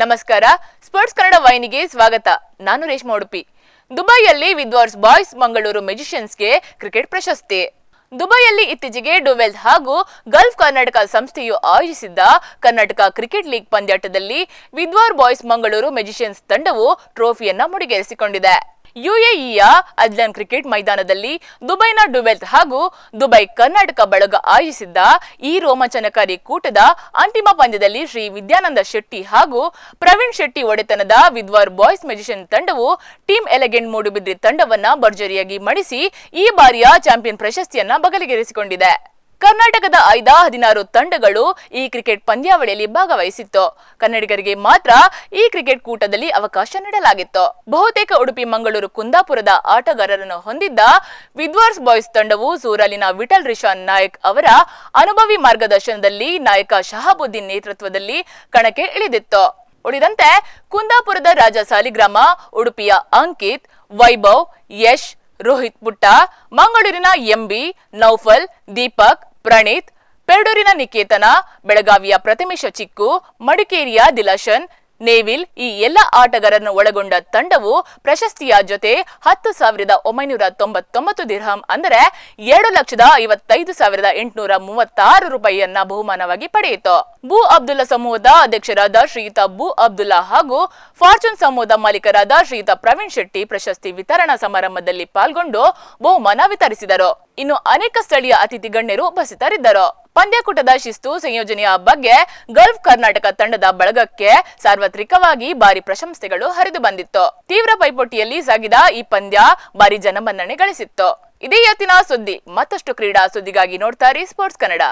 ನಮಸ್ಕಾರ. ಸ್ಪೋರ್ಟ್ಸ್ ಕನ್ನಡ ವಾಹಿನಿಗೆ ಸ್ವಾಗತ. ನಾನು ರೇಷ್ಮಾ ಉಡುಪಿ. ದುಬೈಯಲ್ಲಿ ವಿದ್ವಾರ್ಸ್ ಬಾಯ್ಸ್ ಮಂಗಳೂರು ಮೆಜಿಷಿಯನ್ಸ್ಗೆ ಕ್ರಿಕೆಟ್ ಪ್ರಶಸ್ತಿ. ದುಬೈಯಲ್ಲಿ ಇತ್ತೀಚೆಗೆ ಡುವೆಲ್ ಹಾಗೂ ಗಲ್ಫ್ ಕರ್ನಾಟಕ ಸಂಸ್ಥೆಯು ಆಯೋಜಿಸಿದ್ದ ಕರ್ನಾಟಕ ಕ್ರಿಕೆಟ್ ಲೀಗ್ ಪಂದ್ಯಾಟದಲ್ಲಿ ವಿದ್ವಾರ್ ಬಾಯ್ಸ್ ಮಂಗಳೂರು ಮೆಜಿಷಿಯನ್ಸ್ ತಂಡವು ಟ್ರೋಫಿಯನ್ನ ಮುಡಿಗೇರಿಸಿಕೊಂಡಿದೆ. ಯುಎಇಯ ಅಜ್ಲನ್ ಕ್ರಿಕೆಟ್ ಮೈದಾನದಲ್ಲಿ ದುಬೈನ ಡುವೆಲ್ತ್ ಹಾಗೂ ದುಬೈ ಕರ್ನಾಟಕ ಬಳಗ ಆಯೋಜಿಸಿದ್ದ ಈ ರೋಮಾಂಚನಕಾರಿ ಕೂಟದ ಅಂತಿಮ ಪಂದ್ಯದಲ್ಲಿ ಶ್ರೀ ವಿದ್ಯಾನಂದ ಶೆಟ್ಟಿ ಹಾಗೂ ಪ್ರವೀಣ್ ಶೆಟ್ಟಿ ಒಡೆತನದ ವಿದ್ವಾರ್ ಬಾಯ್ಸ್ ಮೆಜಿಷಿಯನ್ ತಂಡವು ಟೀಮ್ ಎಲೆಗೆಂಟ್ ಮೂಡುಬಿದ್ರಿ ತಂಡವನ್ನ ಭರ್ಜರಿಯಾಗಿ ಮಣಿಸಿ ಈ ಬಾರಿಯ ಚಾಂಪಿಯನ್ ಪ್ರಶಸ್ತಿಯನ್ನ ಬಗಲಿಗೆರೆಸಿಕೊಂಡಿದೆ. ಕರ್ನಾಟಕದ ಐದ ಹದಿನಾರು ತಂಡಗಳು ಈ ಕ್ರಿಕೆಟ್ ಪಂದ್ಯಾವಳಿಯಲ್ಲಿ ಭಾಗವಹಿಸಿತ್ತು. ಕನ್ನಡಿಗರಿಗೆ ಮಾತ್ರ ಈ ಕ್ರಿಕೆಟ್ ಕೂಟದಲ್ಲಿ ಅವಕಾಶ ನೀಡಲಾಗಿತ್ತು. ಬಹುತೇಕ ಉಡುಪಿ, ಮಂಗಳೂರು, ಕುಂದಾಪುರದ ಆಟಗಾರರನ್ನು ಹೊಂದಿದ್ದ ವಿದ್ವಾರ್ಸ್ ಬಾಯ್ಸ್ ತಂಡವು ಸೂರಲಿನ ವಿಠಲ್ ರಿಶಾನ್ ನಾಯಕ್ ಅವರ ಅನುಭವಿ ಮಾರ್ಗದರ್ಶನದಲ್ಲಿ ನಾಯಕ ಶಹಾಬುದ್ದೀನ್ ನೇತೃತ್ವದಲ್ಲಿ ಕಣಕ್ಕೆ ಇಳಿದಿತ್ತು. ಉಳಿದಂತೆ ಕುಂದಾಪುರದ ರಾಜ ಸಾಲಿಗ್ರಾಮ, ಉಡುಪಿಯ ಅಂಕಿತ್, ವೈಭವ್, ಯಶ್, ರೋಹಿತ್ ಪುಟ್ಟ, ಮಂಗಳೂರಿನ ಎಂಬಿ, ನೌಫಲ್, ದೀಪಕ್ ಪ್ರಣೀತ್ ಪೆರಡೂರಿನ ನಿಕೇತನ ಬೆಳಗಾವಿಯ ಪ್ರತಿಮೇಶ ಚಿಕ್ಕು ಮಡಿಕೇರಿಯ ದಿಲಶನ್ ನೇವಿಲ್ ಈ ಎಲ್ಲ ಆಟಗಾರರನ್ನು ಒಳಗೊಂಡ ತಂಡವು ಪ್ರಶಸ್ತಿಯ ಜೊತೆ ಹತ್ತು ಸಾವಿರದ ಒಂಬೈನೂರ ತೊಂಬತ್ತೊಂಬತ್ತು ದಿರ್ಹಂ ಅಂದರೆ ಎರಡು ಲಕ್ಷದ ಐವತ್ತೈದು ಸಾವಿರದ ಎಂಟುನೂರ ಮೂವತ್ತಾರು ರೂಪಾಯಿಯನ್ನ ಬಹುಮಾನವಾಗಿ ಪಡೆಯಿತು. ಬೂ ಅಬ್ದುಲ್ಲಾ ಸಮೂಹದ ಅಧ್ಯಕ್ಷರಾದ ಶ್ರೀಯುತ ಬೂ ಅಬ್ದುಲ್ಲಾ ಹಾಗೂ ಫಾರ್ಚೂನ್ ಸಮೂಹದ ಮಾಲೀಕರಾದ ಶ್ರೀಯುತ ಪ್ರವೀಣ್ ಶೆಟ್ಟಿ ಪ್ರಶಸ್ತಿ ವಿತರಣಾ ಸಮಾರಂಭದಲ್ಲಿ ಪಾಲ್ಗೊಂಡು ಬಹುಮಾನ ವಿತರಿಸಿದರು. ಇನ್ನು ಅನೇಕ ಸ್ಥಳೀಯ ಅತಿಥಿ ಗಣ್ಯರು ಉಪಸ್ಥಿತರಿದ್ದರು. ಪಂದ್ಯಕೂಟದ ಶಿಸ್ತು ಸಂಯೋಜನೆಯ ಬಗ್ಗೆ ಗಲ್ಫ್ ಕರ್ನಾಟಕ ತಂಡದ ಬಳಗಕ್ಕೆ ಸಾರ್ವತ್ರಿಕವಾಗಿ ಭಾರಿ ಪ್ರಶಂಸೆಗಳು ಹರಿದು ಬಂದಿತ್ತು. ತೀವ್ರ ಪೈಪೋಟಿಯಲ್ಲಿ ಸಾಗಿದ ಈ ಪಂದ್ಯ ಭಾರಿ ಜನಮನ್ನಣೆ ಗಳಿಸಿತ್ತು. ಇದೇ ಇವತ್ತಿನ ಸುದ್ದಿ. ಮತ್ತಷ್ಟು ಕ್ರೀಡಾ ಸುದ್ದಿಗಾಗಿ ನೋಡ್ತಾರೆ ಸ್ಪೋರ್ಟ್ಸ್ ಕನ್ನಡ